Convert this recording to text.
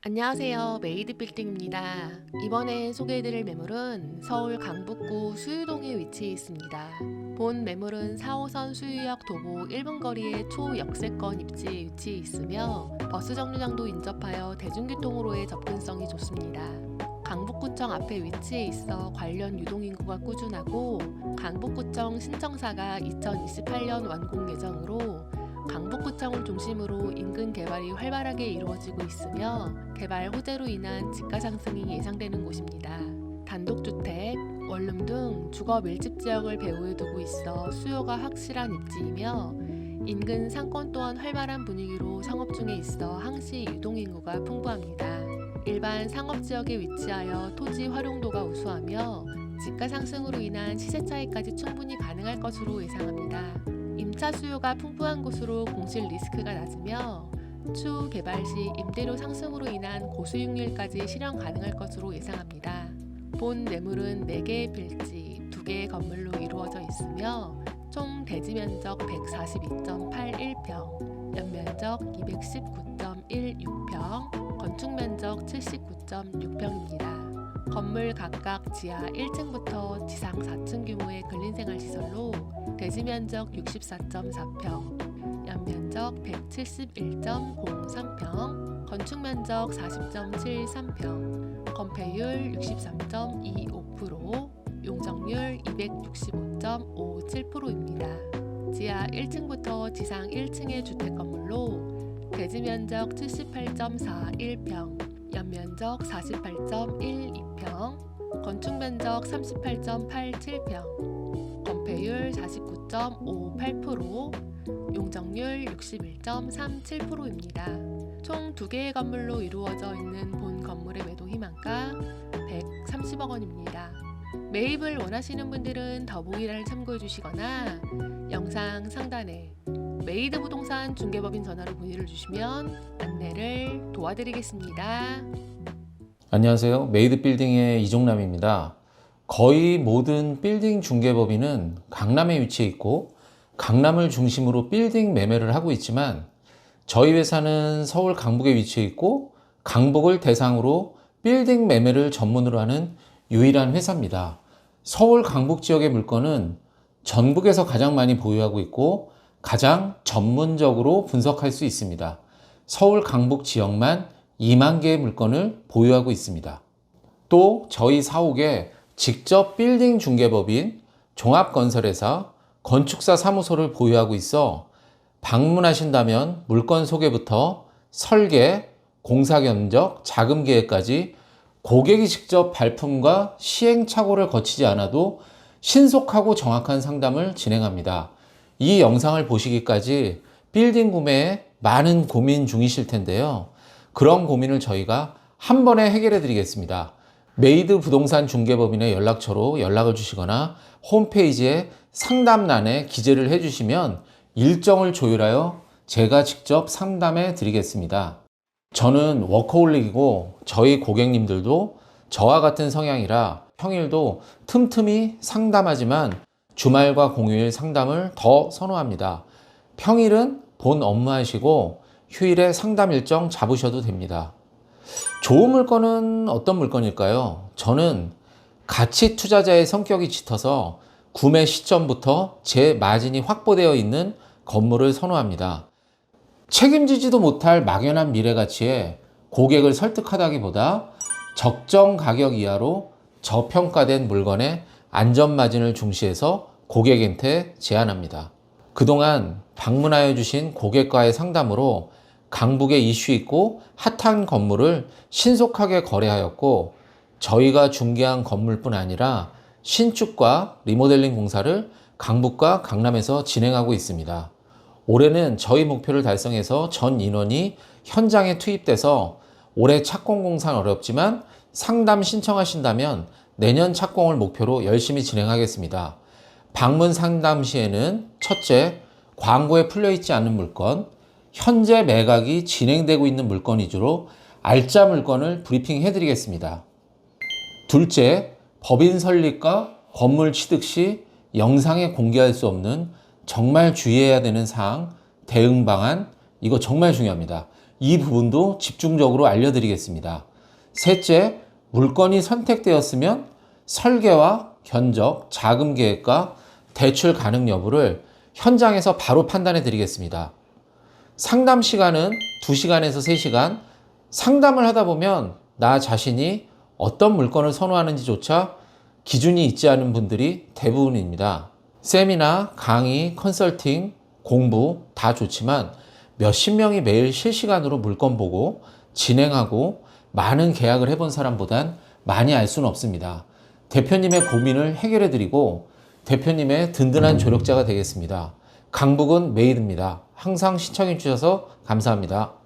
안녕하세요. 메이드 빌딩입니다. 이번에 소개해드릴 매물은 서울 강북구 수유동에 위치해 있습니다. 본 매물은 4호선 수유역 도보 1분 거리의 초역세권 입지에 위치해 있으며 버스 정류장도 인접하여 대중교통으로의 접근성이 좋습니다. 강북구청 앞에 위치해 있어 관련 유동인구가 꾸준하고 강북구청 신청사가 2028년 완공 예정으로 강북구청을 중심으로 인근 개발이 활발하게 이루어지고 있으며 개발 호재로 인한 집가 상승이 예상되는 곳입니다. 단독주택, 원룸 등 주거 밀집 지역을 배후에 두고 있어 수요가 확실한 입지이며 인근 상권 또한 활발한 분위기로 상업 중에 있어 항시 유동인구가 풍부합니다. 일반 상업 지역에 위치하여 토지 활용도가 우수하며 집가 상승으로 인한 시세 차익까지 충분히 가능할 것으로 예상합니다. 임차 수요가 풍부한 곳으로 공실 리스크가 낮으며 추후 개발 시 임대료 상승으로 인한 고수익률까지 실현 가능할 것으로 예상합니다. 본 매물은 4개의 빌지, 2개의 건물로 이루어져 있으며 총 대지 면적 142.81평, 연면적 219.16평, 건축 면적 79.6평입니다. 건물 각각 지하 1층부터 지상 4층 대지 면적 64.4평, 연면적 171.03평, 건축 면적 40.73평, 건폐율 63.25%, 용적률 265.57%입니다. 지하 1층부터 지상 1층의 주택 건물로 대지 면적 78.41평, 연면적 48.12평, 건축 면적 38.87평, 건폐율 49.58%, 용적률 61.37%입니다. 총 2개의 건물로 이루어져 있는 본 건물의 매도 희망가 130억 원입니다. 매입을 원하시는 분들은 더보기란을 참고해 주시거나 영상 상단에 메이드 부동산 중개법인 전화로 문의를 주시면 안내를 도와드리겠습니다. 안녕하세요. 메이드 빌딩의 이종남입니다. 거의 모든 빌딩 중개법인은 강남에 위치해 있고 강남을 중심으로 빌딩 매매를 하고 있지만 저희 회사는 서울 강북에 위치해 있고 강북을 대상으로 빌딩 매매를 전문으로 하는 유일한 회사입니다. 서울 강북 지역의 물건은 전국에서 가장 많이 보유하고 있고 가장 전문적으로 분석할 수 있습니다. 서울 강북 지역만 2만 개의 물건을 보유하고 있습니다. 또 저희 사옥에 직접 빌딩 중개법인 종합건설회사 건축사 사무소를 보유하고 있어 방문하신다면 물건 소개부터 설계, 공사 견적, 자금 계획까지 고객이 직접 발품과 시행착오를 거치지 않아도 신속하고 정확한 상담을 진행합니다. 이 영상을 보시기까지 빌딩 구매에 많은 고민 중이실 텐데요. 그런 고민을 저희가 한 번에 해결해 드리겠습니다. 메이드 부동산 중개법인의 연락처로 연락을 주시거나 홈페이지에 상담란에 기재를 해 주시면 일정을 조율하여 제가 직접 상담해 드리겠습니다. 저는 워커홀릭이고 저희 고객님들도 저와 같은 성향이라 평일도 틈틈이 상담하지만 주말과 공휴일 상담을 더 선호합니다. 평일은 본 업무하시고 휴일에 상담 일정 잡으셔도 됩니다. 좋은 물건은 어떤 물건일까요? 저는 가치 투자자의 성격이 짙어서 구매 시점부터 제 마진이 확보되어 있는 건물을 선호합니다. 책임지지도 못할 막연한 미래 가치에 고객을 설득하다기보다 적정 가격 이하로 저평가된 물건의 안전 마진을 중시해서 고객한테 제안합니다. 그동안 방문하여 주신 고객과의 상담으로 강북에 이슈 있고 핫한 건물을 신속하게 거래하였고 저희가 중개한 건물뿐 아니라 신축과 리모델링 공사를 강북과 강남에서 진행하고 있습니다. 올해는 저희 목표를 달성해서 전 인원이 현장에 투입돼서 올해 착공 공사는 어렵지만 상담 신청하신다면 내년 착공을 목표로 열심히 진행하겠습니다. 방문 상담 시에는 첫째, 광고에 풀려 있지 않은 물건, 현재 매각이 진행되고 있는 물건 위주로 알짜 물건을 브리핑 해 드리겠습니다. 둘째, 법인 설립과 건물 취득 시 영상에 공개할 수 없는 정말 주의해야 되는 사항, 대응 방안, 이거 정말 중요합니다. 이 부분도 집중적으로 알려드리겠습니다. 셋째, 물건이 선택되었으면 설계와 견적, 자금 계획과 대출 가능 여부를 현장에서 바로 판단해 드리겠습니다. 상담 시간은 2시간에서 3시간. 상담을 하다 보면 나 자신이 어떤 물건을 선호하는지조차 기준이 있지 않은 분들이 대부분입니다. 세미나, 강의, 컨설팅, 공부 다 좋지만 몇십 명이 매일 실시간으로 물건 보고 진행하고 많은 계약을 해본 사람보단 많이 알 수는 없습니다. 대표님의 고민을 해결해 드리고 대표님의 든든한 조력자가 되겠습니다. 강북은 메이드입니다. 항상 시청해 주셔서 감사합니다.